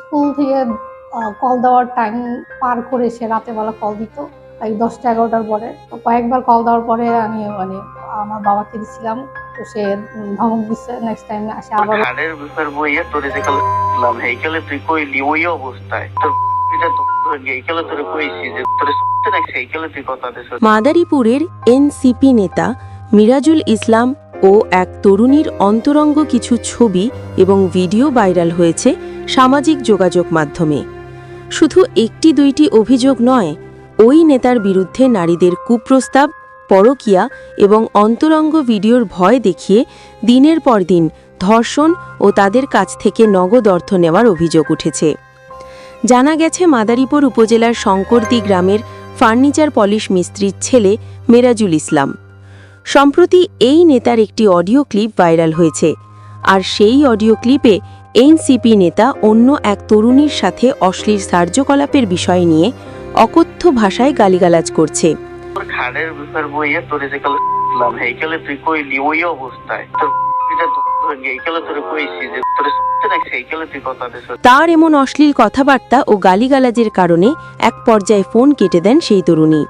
School থেকে call দেওয়ার time পার করে সে রাতে বেলা কল দিত এই দশটা এগারোটার পরে। তো কয়েকবার কল দেওয়ার পরে আমি মানে আমার বাবাকে দিছিলাম তো সে ধমক দিচ্ছে নেক্সট টাইম আসে আবার বইয়ে তোরে যে কালে দিলাম হেইকালে তুই কইলি ওই অবস্থায়। তোর তুই মাদারীপুরের এনসিপি নেতা মিরাজুল ইসলাম ও এক তরুণীর অন্তরঙ্গ কিছু ছবি এবং ভিডিও ভাইরাল হয়েছে সামাজিক যোগাযোগ মাধ্যমে। শুধু একটি দুইটি অভিযোগ নয়, ওই নেতার বিরুদ্ধে নারীদের কুপ্রস্তাব, পরকীয়া এবং অন্তরঙ্গ ভিডিওর ভয় দেখিয়ে দিনের পর দিন ধর্ষণ ও তাদের কাছ থেকে নগদ অর্থ নেওয়ার অভিযোগ উঠেছে। জানা গেছে, মাদারীপুর উপজেলার শঙ্করদি গ্রামের ফার্নিচার পলিশ মিস্ত্রির ছেলে মেরাজুল ইসলাম। সম্প্রতি এই নেতার একটি অডিও ক্লিপ ভাইরাল হয়েছে। আর সেই অডিও ক্লিপে এনসিপি নেতা অন্য এক তরুণীর সাথে অশ্লীল কার্যকলাপের বিষয় নিয়ে অকথ্য ভাষায় গালিগালাজ করছে। তোর এমন অশ্লীল কথাবার্তা ও গালিগালাজের কারণে এক পর্যায়ে ফোন কেটে দেন সেই তরুণী।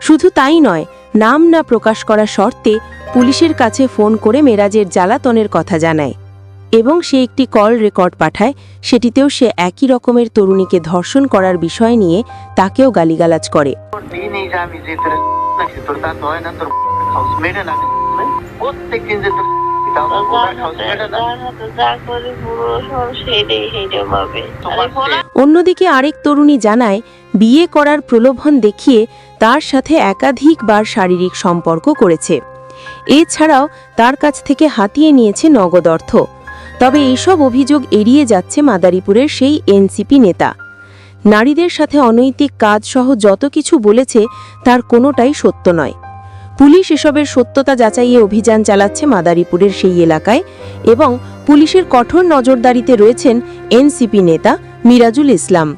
শুধু তাই নয় নাম না প্রকাশ করা শর্তে পুলিশের কাছে ফোন করে মেরাজের জ্বালাতনের কথা জানায় এবং সে একটি কল রেকর্ড পাঠায়, সেটিতেও সে একই রকমের তরুণীকে ধর্ষণ করার বিষয় নিয়ে তাকেও গালিগালাজ করে। তোর অন্যদিকে আরেক তরুণী জানায়, বিয়ে করার প্রলোভন দেখিয়ে তার সাথে একাধিকবার শারীরিক সম্পর্ক করেছে। এছাড়াও তার কাছ থেকে হাতিয়ে নিয়েছে নগদ অর্থ। তবে এইসব অভিযোগ এড়িয়ে যাচ্ছে মাদারীপুরের সেই এনসিপি নেতা। নারীদের সাথে অনৈতিক কাজ সহ যত কিছু বলেছে, তার কোনোটাই সত্য নয়। পুলিশ এসবের সত্যতা যাচাইয়ে অভিযান চালাচ্ছে মাদারীপুরের সেই এলাকায় এবং পুলিশের কঠোর নজরদারিতে রয়েছেন এনসিপি নেতা মিরাজুল ইসলাম।